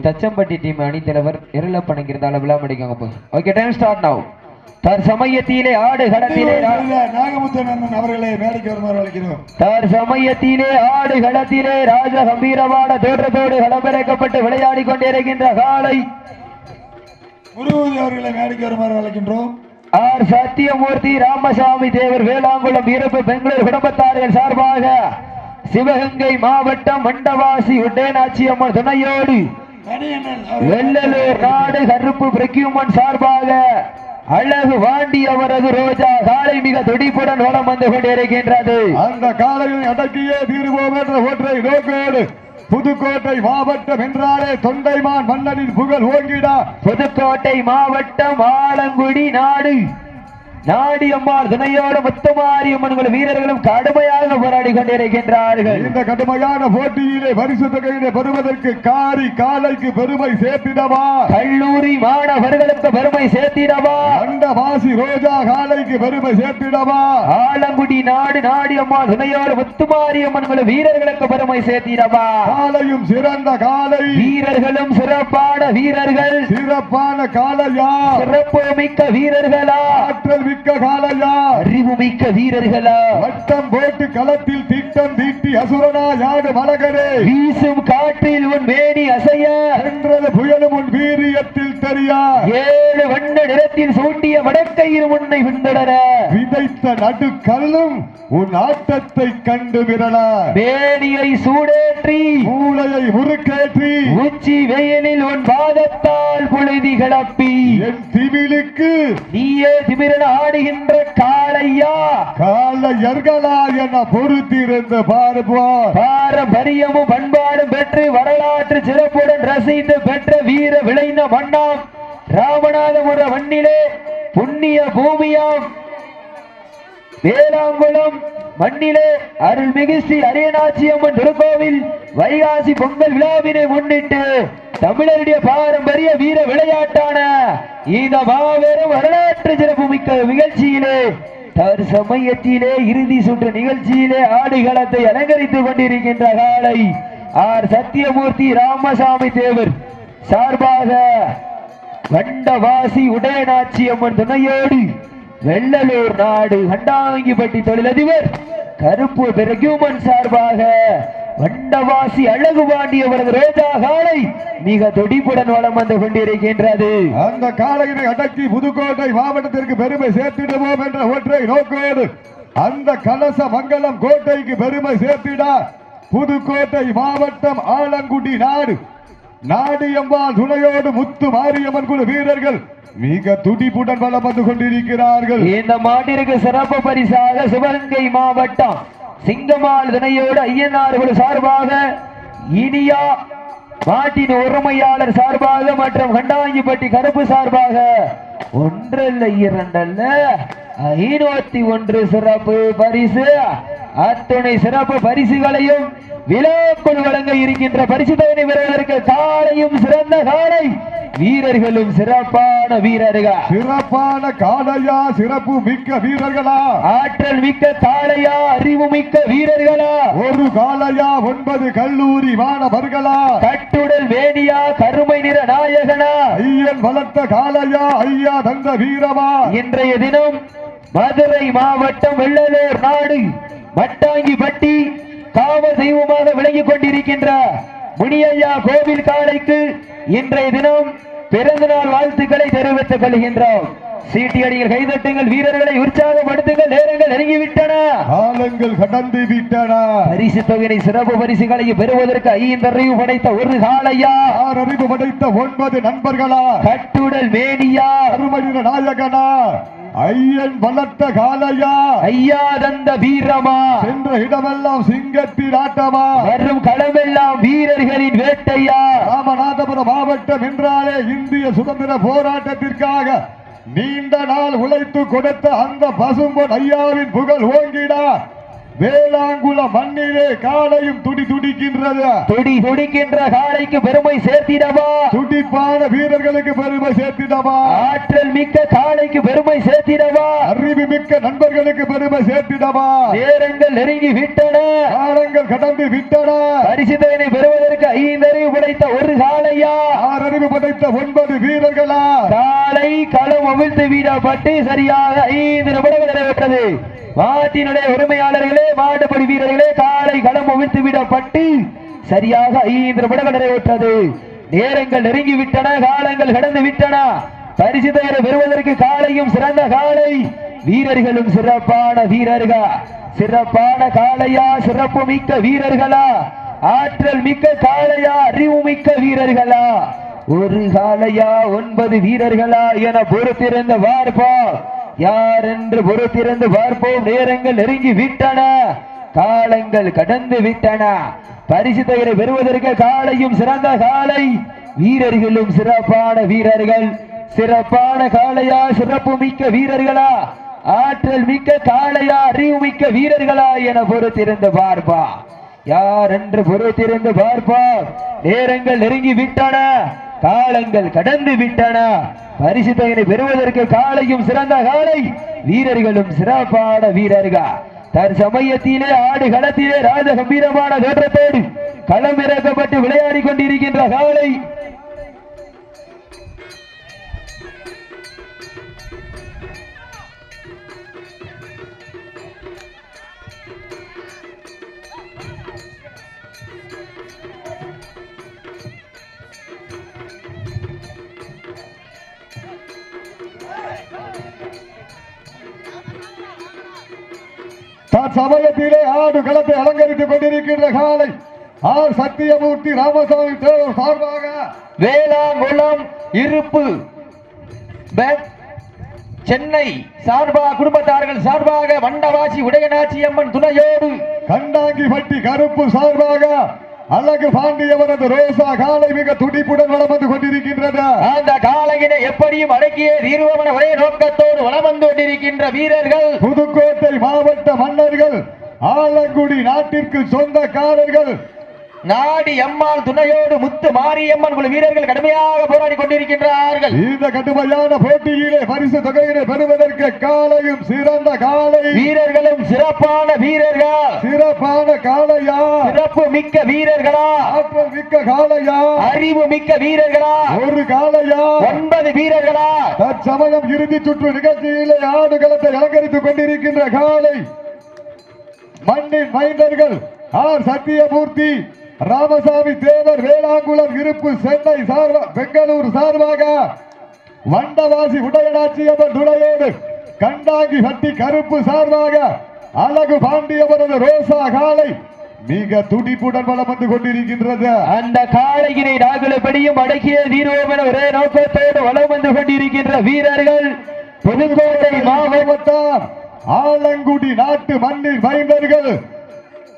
Thachampatti team அணித்தலைவர் இருளப்பன் இருந்தாலும் விழா முடிக்கோங்க ஓகே டைம் ஸ்டார்ட் நவ் தற்சமயத்திலே ஆடு களத்திலே ரா- நாகமுத்தன் அவர்களை மேடைக்கு வருமாறு அழைக்கிறோம். தற்சமயத்திலே ஆடு களத்திலே ராஜ கம்பீரமான தோற்றத்தோடு களமிறக்கப்பட்டு விளையாடி கொண்டிருக்கின்ற காலை. குருபதி அவர்களை மேடைக்கு வருமாறு அழைக்கின்றோம். ஆர் சத்தியமூர்த்தி ராமசாமி தேவர் வேளாங்குளம் இருப்பு பெங்களூர் குடும்பத்தார்கள் சார்பாக சிவகங்கை மாவட்டம் மண்டவாசி உட்டேனாச்சி அம்மன் துணையோடு வெள்ளலூர் நாடு கருப்பு பிரக்யூமன் சார்பாக அழகு வாண்டி அவரது ரோஜா காலை மிக துடிப்புடன் வளம் வந்து கொண்டிருக்கின்றது. அந்த காலையில் அடக்கியே தீருவோம் என்ற ஒற்றை நோக்கோடு புதுக்கோட்டை மாவட்டம் என்றாலே தொண்டைமான் மன்னனின் புகழ் ஓங்கிடா. புதுக்கோட்டை மாவட்டம் ஆலங்குடி நாடு. நாடியம்மாள் துணையோடு முத்துமாரியம்மன் வீரர்களும் கடுமையாக போராடி கொண்டிருக்கின்றார்கள். இந்த கடுமையான போட்டியிலே பரிசு தொகையிலே பெறுவதற்கு காரி காலைக்கு பெருமை சேர்த்திடவா? கல்லூரி மாணவர்களுக்கு பெருமை சேர்த்திடவா? அந்த வாசி ரோஜா காலைக்கு பெருமை சேர்த்திடவா? ஆலங்குடி நாடு நாடியம்மாள் துணையோடு முத்துமாரியம்மன் வீரர்களுக்கு பெருமை சேர்த்திடவா? காலையும் சிறந்த காலை. வீரர்களும் சிறப்பான வீரர்கள். சிறப்பான காலையா? சிறப்பு மிக்க வீரர்களா? ஆற்றல் மிக்க காலையா அறிவு மிக்க வீரர்களா? வட்டம் போட்டு களத்தில் திட்டம் தீட்டி அசுரனா யாடு மலகரே வீசும் காற்றில் உன் மேனி அசைய? என்றது புயலும் உன் வீரியத்தில் தெரியா? ஏழு வண்ண நிறத்தில் சூட்டிய வடக்கையில் உன்னை பின்தொடர விதைத்த நடுக்கல்லும் உன் ஆட்டத்தை கண்டு விரல? மேனியை சூடேற்றி மூளையை முறுக்கேற்றி உச்சி வெயிலில் உன் பாதத்தால் புழுதி கிளப்பி என் திமிலுக்கு நீயே திமிரன் ஆடுகின்ற காளையா. காலையர்களா என பொறுத்திருந்து பார்ப்போம் பாரம்பரியமும் பண்பாடும் பெற்று வரலாற்று சிறப்புடன் ரசித்து பெற்ற வீர விளைந்த மண்ணாம் ராமநாதபுர மண்ணிலே புண்ணிய பூமியாம். வேளாங்குளம் மண்ணிலே அருள்மிகு ஸ்ரீ அரியநாச்சி அம்மன் திருக்கோவில் வைகாசி பொங்கல் விழாவினை முன்னிட்டு தமிழருடைய பாரம்பரிய வீர விளையாட்டான இந்த மாபெரும் வரலாற்று சிறப்பு மிக்க நிகழ்ச்சியிலே தற்சமயத்திலே இறுதி சுற்று நிகழ்ச்சியிலே ஆடுகளத்தை அலங்கரித்துக் கொண்டிருக்கின்ற காலை ஆர் சத்தியமூர்த்தி ராமசாமி தேவர். சார்பாக வண்டவாசி உதயநாச்சி அம்மன் துணையோடு வெள்ளலூர் நாடு கண்டாங்கிப்பட்டி தொழிலதிபர் கருப்பு பிரகியூமன் சார்பாக வண்டவாசி அழகு பாண்டியவரது ரோஜா காலை மிக துடிப்புடன் வளம் வந்து கொண்டிருக்கின்றது. அந்த காலையினை அடக்கி புதுக்கோட்டை மாவட்டத்திற்கு பெருமை சேர்த்திடுவோம் என்ற ஒற்றை நோக்கோடு அந்த கலச மங்கலம் கோட்டைக்கு பெருமை சேர்த்திட புதுக்கோட்டை மாவட்டம் ஆலங்குடி நாடு. நாடியம்மாள் துணையோடு முத்து மாரியம்மன் குழு வீரர்கள் மிக துடிப்புடன் வலம் வந்து கொண்டிருக்கிறார்கள். இந்த மாட்டிற்கு சிறப்பு பரிசாக சிவகங்கை மாவட்டம் சிங்கமால் தினையோடு ஐயனார்கள் சார்பாக இனியா மாட்டின் உரிமையாளர் சார்பாக மற்றும் கண்டாங்கிப்பட்டி கருப்பு சார்பாக ஒன்றல்ல இரண்டல்ல. ஐநூத்தி ஒன்று சிறப்பு பரிசு. அத்துணை சிறப்பு பரிசுகளையும் விழாக்குழு வழங்க இருக்கின்ற பரிசு தொகையை பெறுவதற்கு காலையும் சிறந்த காலை. வீரர்களும் சிறப்பான வீரர்கள். சிறப்பான காலையா சிறப்பு மிக்க வீரர்களா? ஆற்றல் மிக்க காளையா அறிவு மிக்க வீரர்களா? ஒரு காலையா ஒன்பது கல்லூரி மாணவர்களா? கட்டுடல் வேணியா கருமை நிற நாயகனா? ஐயன் வளர்த்த காலையா ஐயா தந்த வீரமா? இன்றைய தினம் மதுரை மாவட்டம் வெள்ளலூர் நாடு. மட்டாங்கிப்பட்டி காவல் தெய்வமாக விளங்கிக் கொண்டிருக்கின்ற முனியையா கோவில் காளைக்கு இன்றைய தினம் பிறந்த நாள் வாழ்த்துக்களை தெரிவித்துக் கொள்கின்றோம். சீட்டியடிகள் கைதட்டுங்கள் வீரர்களை உற்சாகப்படுத்துங்கள் நேரங்கள் நெருங்கிவிட்டன. காலங்கள் கடந்து விட்டன. பரிசு தொகையை சிறப்பு பரிசுகளை பெறுவதற்கு ஐந்தறிவு படைத்த ஒரு காளையா? ஆறு அறிவு படைத்த ஒன்பது நண்பர்களா? கட்டுடல் வேணியா அருமனித நாயகனா? ஐயன் வளர்த்த காலையா ஐயா தந்த வீரமா? சென்ற இடமெல்லாம் சிங்கத்தின் ஆட்டமா? வரும் களமெல்லாம் வீரர்களின் வேட்டையா? ராமநாதபுரம் மாவட்டம் என்றாலே இந்திய சுதந்திர போராட்டத்திற்காக நீண்ட நாள் உழைத்து கொடுத்த அந்த பசும்பொன் ஐயாவின் புகழ் ஓங்கிடா வேளாங்குள மண்ணிலே காலையும் துடி துடிக்கின்றது. துடி துடிக்கின்ற காளைக்கு பெருமை சேர்த்திடவா? துடிப்பான வீரர்களுக்கு பெருமை சேர்த்திடவா? ஆற்றல் மிக்க காளைக்கு பெருமை சேர்த்திடவா? அறிவு மிக்க நண்பர்களுக்கு பெருமை சேர்த்திடவா? நேரங்கள் நெருங்கி விட்டன. காலங்கள் கடந்து விட்டன. பரிசுத்தனை பெறுவதற்கு ஐந்தறிவு படைத்த ஒரு காளையா? ஆறு அறிவு படைத்த ஒன்பது வீரர்களா? காலை களம் அவிழ்த்து வீடப்பட்டு சரியாக ஐந்து நிமிடங்கள் நிறைவேற்றது. மாட்டினுடைய உரிமையாளர்களே மாடுபடி வீரர்களே காலை களம் உவிழ்த்து விடப்பட்டு சரியாக ஐந்து நிமிடங்கள் நிறைவேற்றது. நேரங்கள் நெருங்கி விட்டன காலங்கள் கடந்து விட்டன. பரிசு பெயரை பெறுவதற்கு காலையும் சிறந்த காலை. வீரர்களும் சிறப்பான வீரர்கள்? சிறப்பான காளையா? சிறப்பு மிக்க வீரர்களா? ஆற்றல் மிக்க காளையா? அறிவு மிக்க வீரர்களா? ஒரு காலையா ஒன்பது வீரர்களா என பொறுத்திருந்த வார்பா யார் என்று பொறுத்திருந்து பார்ப்போம். நேரங்கள் நெருங்கி விட்டன. காலங்கள் கடந்து விட்டன. பரிசு தகரை பெறுவதற்கு காலையும் சிறந்த காலை. வீரர்களும் சிறப்பான வீரர்கள். சிறப்பான காளையா சிறப்பு மிக்க வீரர்களா? ஆற்றல் மிக்க காளையா அறிவு மிக்க வீரர்களா என பொறுத்திருந்து பார்ப்பா. யார் என்று பொறுத்திருந்து பார்ப்போம். நேரங்கள் நெருங்கி விட்டன. காலங்கள் கடந்து விட்டன. பரிசு தொகையை பெறுவதற்கு காலையும் சிறந்த காலை. வீரர்களும் சிறப்பான வீரர்கள். தற்சமயத்திலே ஆடு களத்திலே ராஜ கம்பீரமான தோற்றத்தோடு களம் இறக்கப்பட்டு விளையாடி கொண்டிருக்கின்ற காலை. சமயத்திலே ஆடு களத்தை அலங்கரித்துக் கொண்டிருக்கின்ற காலை ஆர் சத்தியமூர்த்தி ராமசாமி தேவர் சார்பாக வேளாங்குளம் இருப்பு சென்னை சார்பாக குடும்பத்தார்கள் சார்பாக வண்டவாசி உடையநாச்சி அம்மன் துணையோடு கண்டாங்கி பட்டி கருப்பு சார்பாக அழகு பாண்டியவரது ரோசா காலை மிக துடிப்புடன் வளம் வந்து கொண்டிருக்கின்றது? அந்த காலையினை எப்படியும் அடக்கிய தீர்வமன ஒரே நோக்கத்தோடு வலம் வந்து கொண்டிருக்கின்ற வீரர்கள். புதுக்கோட்டை மாவட்ட மன்னர்கள் ஆலங்குடி நாட்டிற்கு சொந்தக்காரர்கள் நாடி அம்மாள் துணையோடு முத்து மாரியம்மன் குழு வீரர்கள் கடுமையாக போராடி கொண்டிருக்கின்றார்கள். இந்த கடுமையான போட்டியிலே பரிசு தொகையினை பெறுவதற்கு காலையும் சிறந்த காலை. வீரர்களும் சிறப்பான வீரர்கள்? சிறப்பான காளையா சிறப்பு மிக்க வீரர்களா? ஆற்றல் மிக்க காளையா அறிவு மிக்க வீரர்களா? ஒரு காளையா ஒன்பது வீரர்களா? தற்சமயம் இறுதி சுற்று நிகழ்ச்சியிலே ஆடுகளத்தை அலங்கரித்துக் கொண்டிருக்கின்ற காலை. மண்ணின் மைந்தர்கள் ஆர் சத்தியமூர்த்தி ராமசாமி தேவர் வேளாங்குளம் இருப்பு சென்னை சார்பா பெங்களூர் சார்பாக வண்டவாசி உடையநாச்சியம்மன் துணையோடு கண்டாங்கி ஹட்டி கருப்பு சார்பாக அழகு பாண்டியவரது ரோசா காலை மிக துடிப்புடன் வளம் வந்து கொண்டிருக்கின்றது. அந்த காளையினை நாங்களபடியும் அடக்கிய தீர்வோம் என ஒரே நோக்கத்தோடு வலம் வந்து கொண்டிருக்கின்ற வீரர்கள் புதுக்கோட்டை மாவட்டம் ஆலங்குடி நாட்டு மண்ணின் மைந்தர்கள்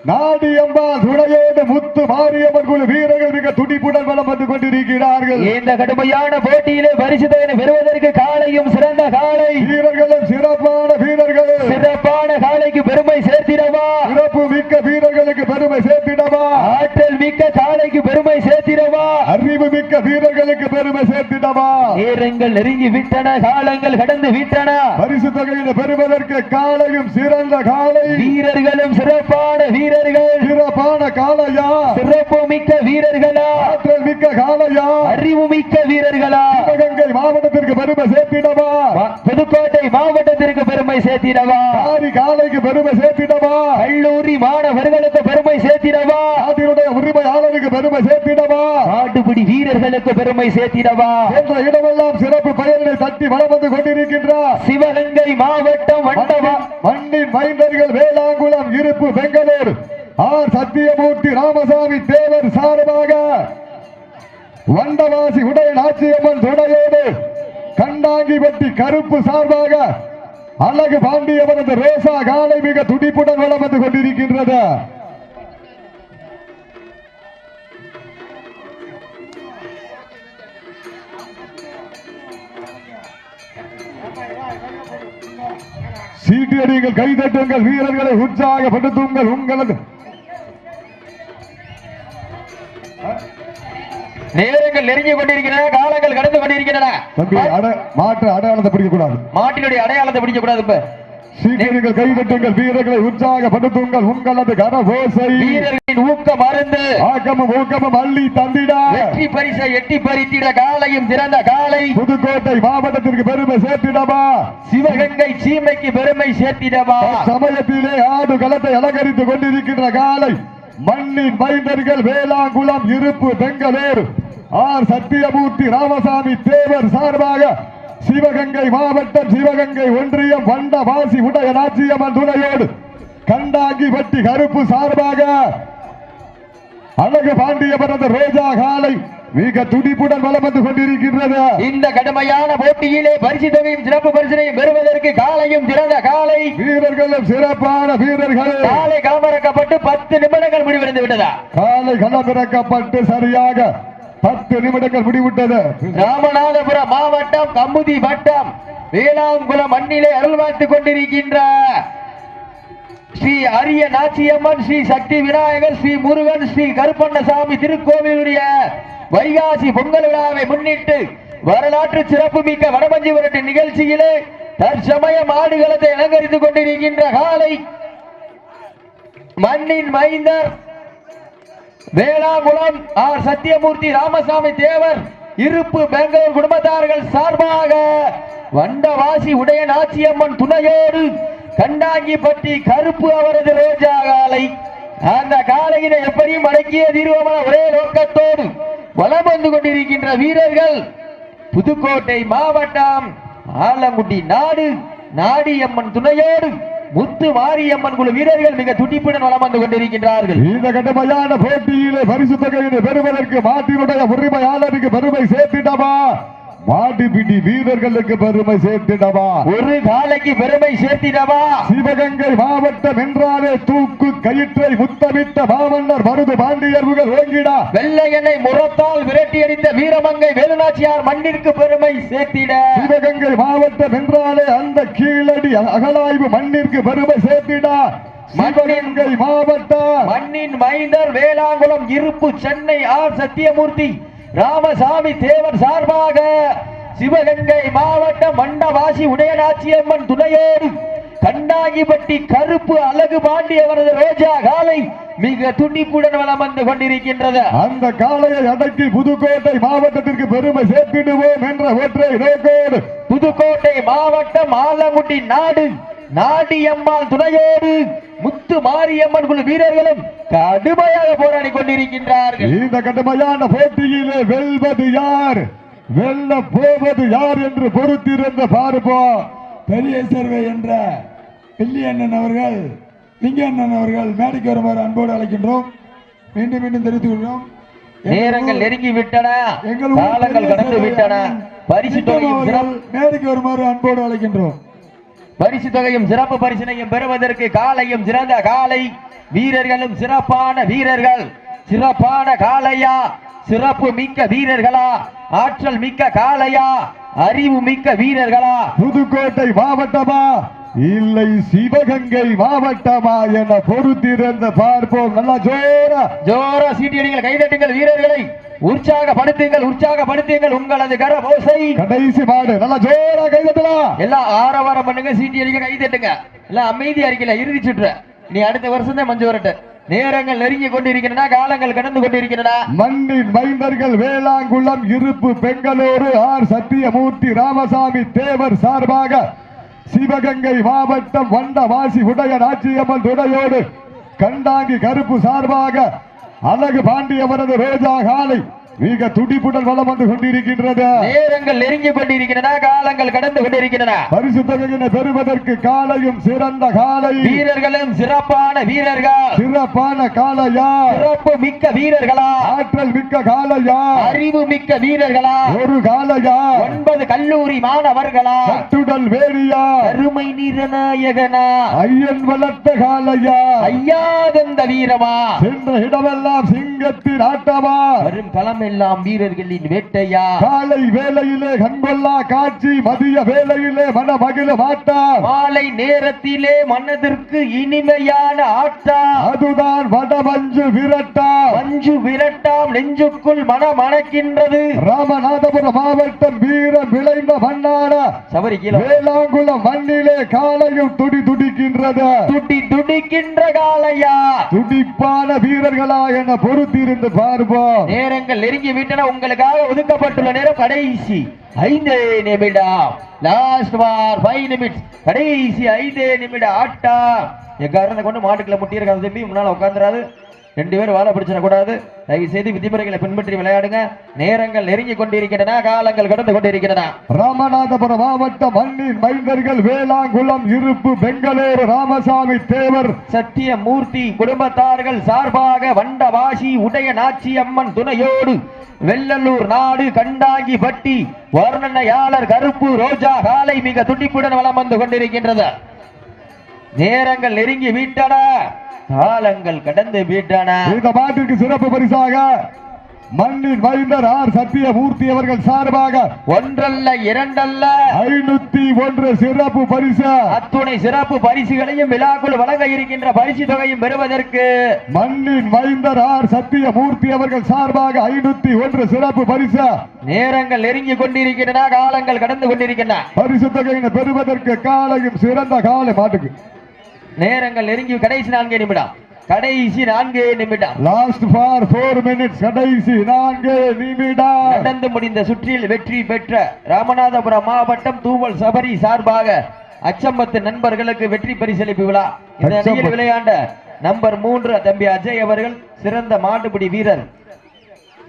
நாடியம்பாள் துணையோடு முத்து மாரியம்மன் குழு வீரர்கள் மிக துடிப்புடன் வளம் வந்து கொண்டிருக்கிறார்கள். இந்த கடுமையான போட்டியிலே பரிசு தொகையை பெறுவதற்கு காளையும் சிறந்த காளை வீரர்களும் சிறப்பான வீரர்கள். சிறப்பான காளைக்கு பெருமை சேர்த்திடவா சிறப்பு மிக்க வீரர்களுக்கு பெருமை சேர்த்திடவா ஆற்றல் மிக்க காளைக்கு பெருமை சேர்த்திடவா அறிவு மிக்க வீரர்களுக்கு சேர்த்திடவா நேரங்கள் நெருங்கி விட்டன காலங்கள் கடந்து விட்டன. பரிசு தொகையில பெறுவதற்கு காலையும் சிறந்த காலை. வீரர்களும் சிறப்பான வீரர்கள். சிறப்பான காளையா சிறப்பு மிக்க வீரர்களா? ஆற்றல் மிக்க காளையா அறிவு மிக்க வீரர்களா? சிவகங்கை மாவட்டத்திற்கு பெருமை சேர்த்திடவா? புதுக்கோட்டை மாவட்டத்திற்கு பெருமை சேர்த்திடவா? காலைக்கு பெருமை சேர்த்திடவா? கல்லூரி மாணவர்களுக்கு பெருமை சேர்த்திடவா? பெருமை சேர்த்திடவா? நாட்டுப்பிடி வீரர்களுக்கு பெருமை சேர்த்திடவா? என்ற இடமெல்லாம் சிறப்பு பெயர்களை தட்டி வளம் வந்து கொண்டிருக்கின்றார் சிவகங்கை மாவட்டம் வண்டவா மண்ணின் மைந்தர்கள் வேளாங்குளம் இருப்பு பெங்களூர். ஆர். சத்தியமூர்த்தி ராமசாமி தேவர் சார்பாக வண்டவாசி உடைய ஆட்சியம்மன் துணையோடு கண்டாங்கிப்பட்டி கருப்பு சார்பாக அழகு பாண்டியவரது ரோசா காலை மிக துடிப்புடன் வளம் வந்து கொண்டிருக்கின்றது. சீட்டியடிகள் கைதட்டுங்கள் வீரர்களை உற்சாகப்படுத்துங்கள் உங்களது நேரங்கள் நெருங்கி கொண்டிருக்கின்றன காலங்கள் கடந்து கொண்டிருக்கின்றன. மாற்று அடையாளத்தை பிடிக்க கூடாது. மாட்டினுடைய அடையாளத்தை பிடிக்க கூடாது இப்ப. சீக்கிரங்கள் கைதட்டுங்கள் வீரர்களை உற்சாகப்படுத்துங்கள். உங்களது கரபோசை வீரர்களின் ஊக்கம் மருந்து ஆக்கமும் ஊக்கமும் அள்ளி தந்திட. வெற்றி பரிசை எட்டி பறித்திட காலையும் சிறந்த காலை புதுக்கோட்டை மாவட்டத்திற்கு பெருமை சேர்த்திடவா? சிவகங்கை சீமைக்கு பெருமை சேர்த்திடவா? சமயத்திலே ஆடு களத்தை அலங்கரித்துக் கொண்டிருக்கின்ற காலை மண்ணின் மைந்தர்கள் வேளாங்குளம் இருப்பு பெங்களூர் ஆர். சத்தியமூர்த்தி ராமசாமி தேவர் சார்பாக சிவகங்கை மாவட்டம் சிவகங்கை ஒன்றியம் வண்டவாசி உடைய நாச்சியம்மன் துணையோடு கண்டாங்கி வட்டி கருப்பு சார்பாக அழகு பாண்டியபுரத்து ரோஜா காலை மிக துடிப்புடன் வலம் வந்து கொண்டிருக்கின்றது. இந்த கடுமையான போட்டியிலே பரிசு தொகையும் சிறப்பு பரிசனையும் பெறுவதற்கு காலையும் சிறந்த காலை. வீரர்களும் சிறப்பான வீரர்கள். காலை களமிறக்கப்பட்டு பத்து நிமிடங்கள் முடிவடைந்து விட்டதா? காலை களமிறக்கப்பட்டு சரியாக பத்து நிமிடங்கள் முடிவிட்டது ராமநாதபுரம் மாவட்டம் கமுதி வட்டம் வேளாங்குளம் மண்ணிலே அருள் பார்த்துக் கொண்டிருக்கின்ற ஸ்ரீ அரிய நாச்சியம்மன் ஸ்ரீ சக்தி விநாயகர் ஸ்ரீ முருகன் ஸ்ரீ கருப்பண்ணசாமி திருக்கோவிலுடைய வைகாசி பொங்கல் விழாவை முன்னிட்டு வரலாற்று சிறப்புமிக்க வடமஞ்சி விரட்டு நிகழ்ச்சியிலே தற்சமயம் ஆடுகளத்தை அலங்கரித்துக் கொண்டிருக்கின்ற காலை மண்ணின் மைந்தர் வேளாங்குளம் ஆர் சத்தியமூர்த்தி ராமசாமி தேவர் இருப்பு பெங்களூர் குடும்பத்தார்கள் சார்பாக வண்டவாசி உடைய நாச்சியம்மன் துணையோடு கண்டாங்கிப்பட்டி கருப்பு அவரது ரோஜா காலை. அந்த காலையினை எப்படியும் அடக்கிய தீர்வமான ஒரே நோக்கத்தோடு வலம் வந்து கொண்டிருக்கின்ற வீரர்கள் புதுக்கோட்டை மாவட்டம் ஆலங்குடி நாடு நாடியம்மன் துணையோடு முத்து மாரியம்மன் குழு வீரர்கள் மிக துடிப்புடன் வளம் வந்து கொண்டிருக்கின்றார்கள். இந்த கடுமையான போட்டியிலே பரிசு தொகையினை பெறுவதற்கு மாட்டினுடைய உரிமையாளருக்கு பெருமை சேர்த்திடவா? மாட்டுப்பிடி வீரர்களுக்கு பெருமை சேர்த்திடவா? ஒரு காலைக்கு பெருமை சேர்த்திடவா? சிவகங்கை மாவட்டம் என்றாலே தூக்கு கயிற்றை முத்தமிட்ட மாமன்னர் மருது பாண்டியர்கள் ஓங்கிடா. வெள்ளையனை முரத்தால் விரட்டி அடித்த வீரமங்கை வேலுநாச்சியார் மண்ணிற்கு பெருமை சேர்த்திட. சிவகங்கை மாவட்டம் என்றாலே அந்த கீழடி அகலாய்வு மண்ணிற்கு பெருமை சேர்த்திடா. சிவகங்கை மாவட்டம். மண்ணின் மைந்தர் வேளாங்குளம் இருப்பு சென்னை ஆர் சத்தியமூர்த்தி ராமசாமி தேவர் சார்பாக சிவகங்கை மாவட்டம் மண்டவாசி உடையநாச்சியம்மன் துணையோடு கண்டாங்கிப்பட்டி கருப்பு அழகு பாண்டியவரது ரோஜா காலை மிக துடிப்புடன் வலம் வந்து கொண்டிருக்கின்றது. அந்த காளையை அடக்கி புதுக்கோட்டை மாவட்டத்திற்கு பெருமை சேர்த்திடுவோம் என்ற ஒற்றை நோக்கோடு புதுக்கோட்டை மாவட்டம் ஆலங்குடி நாடு நாடியம்மாள் துணையோடு முத்து மாரியம்மன் குழு வீரர்களும் கடுமையாக போராடி கொண்டிருக்கின்றார்கள். இந்த கடுமையான போட்டியிலே வெல்வது யார்? வெல்ல போவது யார் என்று பொறுத்திருந்த பார்ப்போம் பெரிய சேர்வை என்ற பில்லியண்ணன் அவர்கள் லிங்கண்ணன் அவர்கள் மேடைக்கு வருமாறு அன்போடு அழைக்கின்றோம். மீண்டும் மீண்டும் தெரிவித்துக் கொள்கிறோம். நேரங்கள் நெருங்கி விட்டன எங்கள் கடந்து விட்டன அண்ணன் பரிசு மேடைக்கு வருமாறு அன்போடு அழைக்கின்றோம். பரிசு தொகையும் சிறப்பு பரிசினையும் பெறுவதற்கு காலையும் சிறந்த காலை வீரர்களும் சிறப்பான வீரர்கள். சிறப்பான காளையா? சிறப்பு மிக்க வீரர்களா? ஆற்றல் மிக்க காளையா? அறிவு மிக்க வீரர்களா? புதுக்கோட்டை மாவட்டமா? இல்லை சிவகங்கை மாவட்டமா என பொறுத்திருந்த பார்ப்போம். நல்லா ஜோரா. ஜோரா சீட்டியடிகள் கைதட்டுங்கள் வீரர்களை. உற்சாகப்படுத்துங்கள் உற்சாகப்படுத்துங்கள் உங்களது கரபோசை. கடைசி மாடு. நல்லா ஜோரா கைதட்டலாம். எல்லாம் ஆரவாரம் பண்ணுங்க சீட்டி அடிக்க கை தட்டுங்க எல்லாம் அமைதியா இருக்கல இறுதி சுற்று. நீ அடுத்த வருஷம் தான் மஞ்சு வரட்டு நேரங்கள் நெருங்கி கொண்டிருக்கின்றன காலங்கள் கடந்து கொண்டிருக்கின்றன. மண்ணின் மைந்தர்கள் வேளாங்குளம் இருப்பு பெங்களூரு ஆர் சத்தியமூர்த்தி ராமசாமி தேவர் சார்பாக சிவகங்கை மாவட்டம் வண்டவாசி உடைய நாச்சியம்மன் துணையோடு கண்டாங்கி கருப்பு சார்பாக அழகு பாண்டியவரது ரோஜா காலை மிக துடிப்புடன் வலம் வந்து கொண்டிருக்கின்றது. நேரங்கள் நெருங்கி கொண்டிருக்கின்றன காலங்கள் கடந்து கொண்டிருக்கின்றன. பரிசு தொகையினை பெறுவதற்கு காலையும் சிறந்த காலை. வீரர்களும் சிறப்பான வீரர்கள். சிறப்பான காலையா? சிறப்பு மிக்க வீரர்களா? ஆற்றல் மிக்க காலையா? அறிவு மிக்க வீரர்களா? ஒரு காலையா? ஒன்பது கல்லூரி மாணவர்களா? கட்டுடல் வேலியா அருமை நிறநாயகனா ஐயன் வளர்த்த காலையா? ஐயாதந்த வீரமா? சென்ற இடமெல்லாம் சிங்கத்தின் ஆட்டமா? வரும் களம் களமெல்லாம் வீரர்களின் வேட்டையா? காலை வேளையிலே கண்கொள்ளா காட்சி மதிய வேளையிலே மன மகிழ மாட்டார் மாலை நேரத்திலே மனதிற்கு இனிமையான ஆட்டா. அதுதான் வடமஞ்சு விரட்டா. மஞ்சு விரட்டாம் நெஞ்சுக்குள் மனம் மணக்கின்றது ராமநாதபுரம் மாவட்டம் வீரம் விளைந்த மண்ணான சபரி வேளாங்குளம் மண்ணிலே காலையும் துடி துடிக்கின்றது. துடி துடிக்கின்ற காலையா துடிப்பான வீரர்களா என பொறுத்திருந்து பார்ப்போம். நேரங்கள் நெருங்கி விட்டன உங்களுக்காக ஒதுக்கப்பட்டுள்ள நேரம் கடைசி. ஐந்தே நிமிடம். லாஸ்ட் வார் ஃபைவ் நிமிட்ஸ் கடைசி ஐந்தே நிமிடம். ஆட்டா. எக்காரணத்தை கொண்டு மாட்டுக்குள்ள முட்டியிருக்காங்க தம்பி முன்னால உட்காந்துறாரு ரெண்டு பேரும் வாழை பிடிச்சிட கூடாது தயவு செய்து விதிமுறைகளை பின்பற்றி விளையாடுங்க. நேரங்கள் நெருங்கி கொண்டிருக்கின்றன காலங்கள் கடந்து கொண்டிருக்கின்றன. ராமநாதபுரம் மாவட்டம் மண்ணின் மைந்தர்கள் வேளாங்குளம் இருப்பு பெங்களூரு ராமசாமி தேவர். சத்தியமூர்த்தி குடும்பத்தார்கள் சார்பாக வண்டவாசி உடைய நாச்சி அம்மன் துணையோடு வெள்ளலூர் நாடு கண்டாங்கி பட்டி வர்ணனையாளர் கருப்பு ரோஜா காலை மிக துடிப்புடன் வலம் வந்து கொண்டிருக்கின்றது. நேரங்கள் நெருங்கி விட்டன. காலங்கள் கடந்து விட்டன. இந்த மாட்டிற்கு சிறப்பு பரிசாக மண்ணின் மைந்தர் ஆர் சத்தியமூர்த்தி அவர்கள் சார்பாக ஒன்றல்ல இரண்டல்ல. ஐநூத்தி ஒன்று சிறப்பு பரிசு. அத்துணை சிறப்பு பரிசுகளையும் விழாக்குள் வழங்க இருக்கின்ற பரிசு தொகையும் பெறுவதற்கு. மண்ணின் மைந்தர் ஆர் சத்தியமூர்த்தி அவர்கள் சார்பாக ஐநூத்தி ஒன்று சிறப்பு பரிசு. நேரங்கள் நெருங்கி கொண்டிருக்கின்றன காலங்கள் கடந்து கொண்டிருக்கின்றன. பரிசு தொகையினை பெறுவதற்கு காலையும் சிறந்த காலை மாட்டுக்கு நேரங்கள் நெருங்கி கடைசி நான்கே நிமிடம். கடைசி நான்கே நிமிடம். லாஸ்ட் ஃபார் போர் மினிட்ஸ் கடைசி நான்கு நிமிடம். நடந்து முடிந்த சுற்றில் வெற்றி பெற்ற ராமநாதபுரம் மாவட்டம் தூவல் சபரி சார்பாக அச்சம்பத்து நண்பர்களுக்கு வெற்றி பரிசளிப்பு விழா. இந்த அணியில். விளையாண்ட நம்பர் மூன்று தம்பி அஜய் அவர்கள் சிறந்த மாட்டுப்பிடி வீரர்.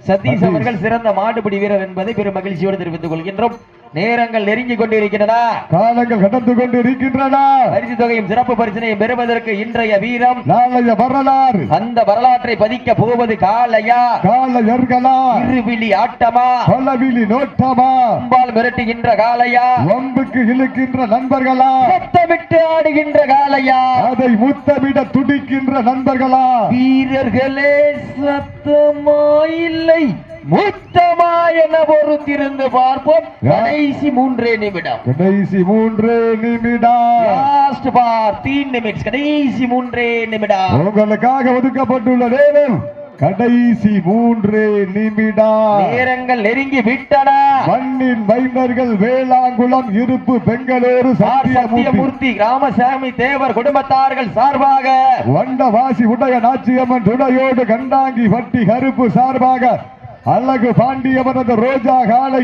சதீஷ் சதீஷ். அவர்கள் சிறந்த மாட்டுப்பிடி வீரர் என்பதை பெரும் மகிழ்ச்சியோடு தெரிவித்துக் கொள்கின்றோம். நேரங்கள் நெருங்கி கொண்டிருக்கின்றன காலங்கள் கடந்து கொண்டு இருக்கின்றன பரிசு தொகையும் சிறப்பு பரிசனையும் பெறுவதற்கு இன்றைய வீரம் நாளைய வரலாறு. அந்த வரலாற்றை பதிக்க போவது காலையா காலையர்களா இருவிழி ஆட்டமா? பலவிழி நோட்டமா? அம்பால் மிரட்டுகின்ற காலையா வம்புக்கு இழுக்கின்ற நண்பர்களா? சத்தமிட்டு ஆடுகின்ற காலையா அதை முத்தமிட துடிக்கின்ற நண்பர்களா? வீரர்களே சத்தமா இல்லை. முத்தமா என பொறுத்திருந்து பார்ப்போம். கடைசி மூன்றே நிமிடம். கடைசி மூன்று நிமிடம். லாஸ்ட் பார் தீன் நிமிட்ஸ் கடைசி மூன்றே நிமிடம். உங்களுக்காக ஒதுக்கப்பட்டுள்ள நேரம் கடைசி மூன்று நிமிடம். நேரங்கள் நெருங்கி விட்டன. மண்ணின் மைந்தர்கள் வேளாங்குளம் இருப்பு பெங்களூரு சத்தியமூர்த்தி. ராமசாமி தேவர் குடும்பத்தார்கள் சார்பாக. வண்டவாசி உடைய நாச்சியம்மன் துணையோடு கண்டாங்கி வட்டி கருப்பு சார்பாக அழகு பாண்டியவனது ரோஜா காலை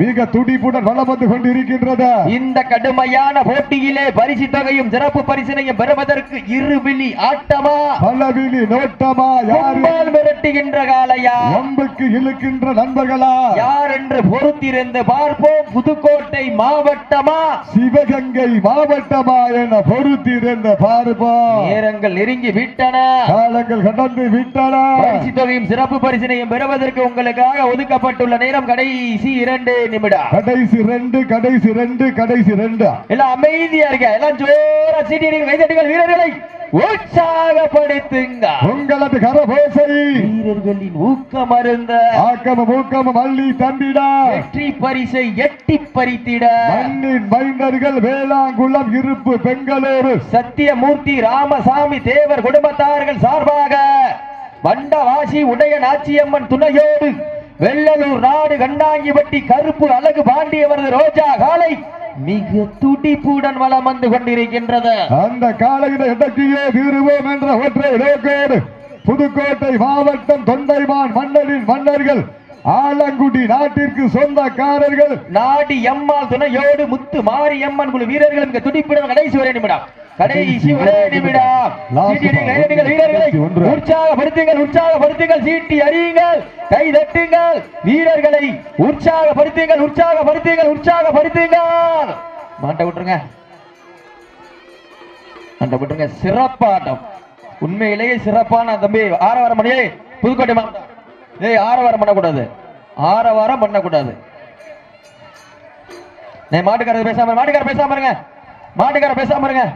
மிக துடிப்புடன் வந்து கொண்டிருக்கின்றது. இந்த கடுமையான போட்டியிலே பரிசு தொகையும் சிறப்பு பரிசினையும் பெறுவதற்கு இருவிழி ஆட்டமா? பலவிழி நோட்டமா யாரு? கும்பால் மிரட்டுகின்ற காலையா வம்புக்கு இழுக்கின்ற நண்பர்களா? யார் என்று பொறுத்திருந்து பார்ப்போம். புதுக்கோட்டை மாவட்டமா? சிவகங்கை மாவட்டமா என பொறுத்திருந்த பார்ப்போம். நேரங்கள் நெருங்கி விட்டன. காலங்கள் கடந்து விட்டன. பரிசு தொகையும் சிறப்பு பரிசினையும் பெறுவதற்கு உங்களுக்காக ஒதுக்கப்பட்டுள்ள நேரம் கடைசி இரண்டு. நிமிடம். கடைசி ரெண்டு கடைசி ரெண்டு கடைசி ரெண்டு. எல்லாம் அமைதியா இருக்க எல்லாம் ஜோரா சீட்டியடிகள் கைதட்டுங்கள் வீரர்களை உற்சாகப்படுத்துங்க. உங்களது கரபோசை. வீரர்களின் ஊக்கம் அருந்த. ஆக்கமும் ஊக்கமும் அள்ளி தந்திட. வெற்றி பரிசை எட்டி பறித்திட. மண்ணின் மைந்தர்கள் வேளாங்குளம் இருப்பு பெங்களூரு. சத்தியமூர்த்தி ராமசாமி தேவர் குடும்பத்தார்கள் சார்பாக வண்டவாசி உடைய நாச்சியம்மன் துணையோடு வெள்ளலூர் நாடு கண்டாங்கிப்பட்டி கருப்பு அழகு பாண்டியவரது ரோஜா காலை மிக துடிப்புடன் வளம் வந்து கொண்டிருக்கின்றது. அந்த காலையில எட்டக்கியே தீருவோம் என்ற ஒற்றை புதுக்கோட்டை மாவட்டம் தொண்டைமான் மன்னரின் மன்னர்கள் ஆலங்குடி நாட்டிற்கு சொந்தக்காரர்கள். நாடி எம்மாள் துணையோடு முத்து மாரி எம்மன் குழு வீரர்களும் இங்க துடிப்புடன் கடைசி ஒரே நிமிடம். கடைசி ஒரே நிமிடம். வீரர்களை. உற்சாகப்படுத்துங்கள் உற்சாகப்படுத்துங்கள். சீட்டி அறியுங்கள் கை தட்டுங்கள். வீரர்களை உற்சாகப்படுத்துங்கள் உற்சாகப்படுத்துங்கள் உற்சாகப்படுத்துங்கள். மாட்ட விட்டுருங்க. மாட்ட விட்டுருங்க. சிறப்பாட்டம். உண்மையிலேயே சிறப்பான தம்பி. ஆரவாரம் மணியே புதுக்கோட்டை மாவட்டம். ஏய் ஆரவாரம் பண்ணக்கூடாது. ஆரவாரம் பண்ணக்கூடாது. நீ மாட்டுக்காரர் பேசாம இரு, மாட்டுக்காரர் பேசாம இருங்க. மாட்டுக்காரர் பேசாம இருங்க.